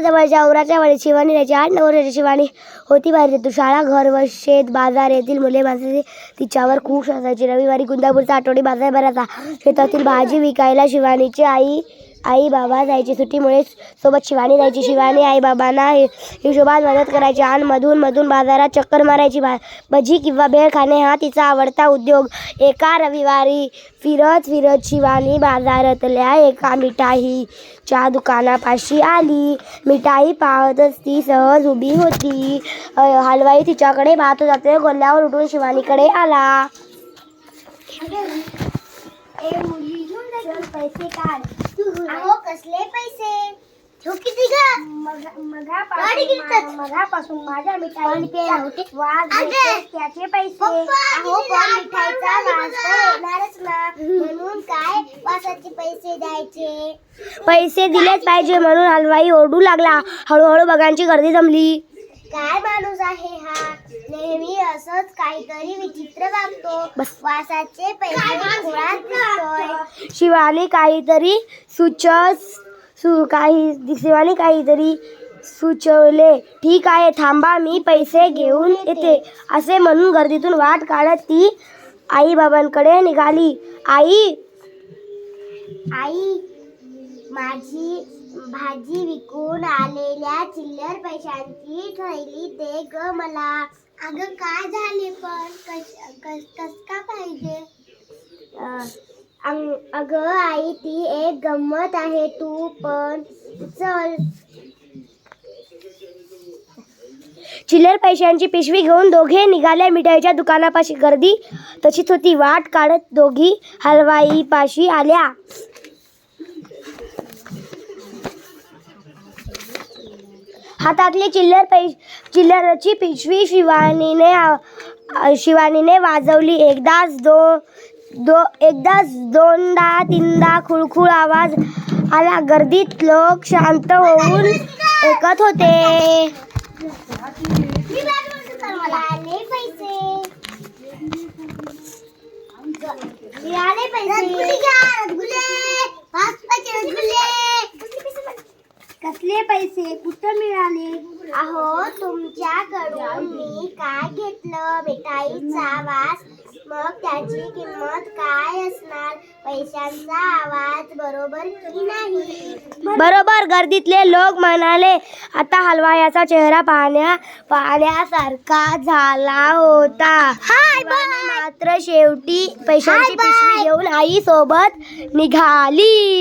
जवळच्या औराच्या वाडीत शिवानी राहायची. आठ नऊ वर्षाची शिवानी होती बाहेर तू शाळा घर व शेत बाजार येथील मुले माणसे तिच्यावर खूप असायची रविवारी कुंदापूरचा आठवडी बाजार भरायचा शेतातील भाजी विकायला शिवानीची आई आई बाबा जायची सुट्टीमुळे सोबत शिवानी जायची. शिवानी आई बाबांना हिशोबात मदत करायची. आणि मधून मधून बाजारात चक्कर मारायची. भा भजी किंवा भेळ खाणे हा तिचा आवडता उद्योग. एका रविवारी फिरत फिरत शिवानी बाजारातल्या एका मिठाईच्या दुकानापाशी आली. मिठाई पाहतच ती सहज उभी होती. हलवाई तिच्याकडे पाहत जाते. ते गोल्यावर उठून शिवानीकडे आला. पैसे काढ? अहो कसले पैसे? ठेव किती मगापासून माझ्या मिठाईचे वाज अगं! घेते त्याचे पैसे. अहो पण मिठाईचा वास तर येणारच ना. म्हणून काय वासाचे पैसे द्यायचे? पैसे दिलेच पाहिजे म्हणून हलवाई ओरडू लागला. हळूहळू बघांची गर्दी जमली. काय माणूस आहे हा? नेहमी असंच काहीतरी विचित्र वागतो. बस. वासाचे पैसे खुळात दिसतोय. शिवानी काहीतरी सुच सु काही शिवानी काहीतरी सुचवले. ठीक आहे थांबा मी पैसे घेऊन येते. असे म्हणून गर्दीतून वाट काढत ती आई बाबांकडे निघाली. आई! आई माझी भाजी विकून आलेल्या चिल्लर पैशांची थैली दे ग मला. अगं काय झाले पण? कस कस कस का पाहिजे? अं, अंग- अगं आई ती एक गंमत आहे तू पण चल. चिल्लर पैशांची पिशवी घेऊन दोघे निघाले मिठाईच्या दुकानापाशी. गर्दी तशीच होती. वाट काढत दोघी हलवाईपाशी आल्या. हातातली चिल्लर पै चिल्लरची पिशवी शिवानीने शिवानीने वाजवली. एकदाच दो दो एकदाच दोनदा तीनदा खुळखुळ आवाज आला. गर्दीत लोक शांत होऊन ऐकत होते. पैसे मिळाले पैसे कसले पैसे? कुठं मिळाले? अहो तुमच्याकडून मी काय घेतलं? मिठाईचा वास मग त्याची किंमत काय असणार? पैशांचा आवाज बरोबर की नाही? बरोबर गर्दीतले लोक म्हणाले आता हलवायाचा चेहरा पाहण्या पाहण्यासारखा झाला होता. मात्र शेवटी पैशांची. पिशवी घेऊन आई सोबत निघाली.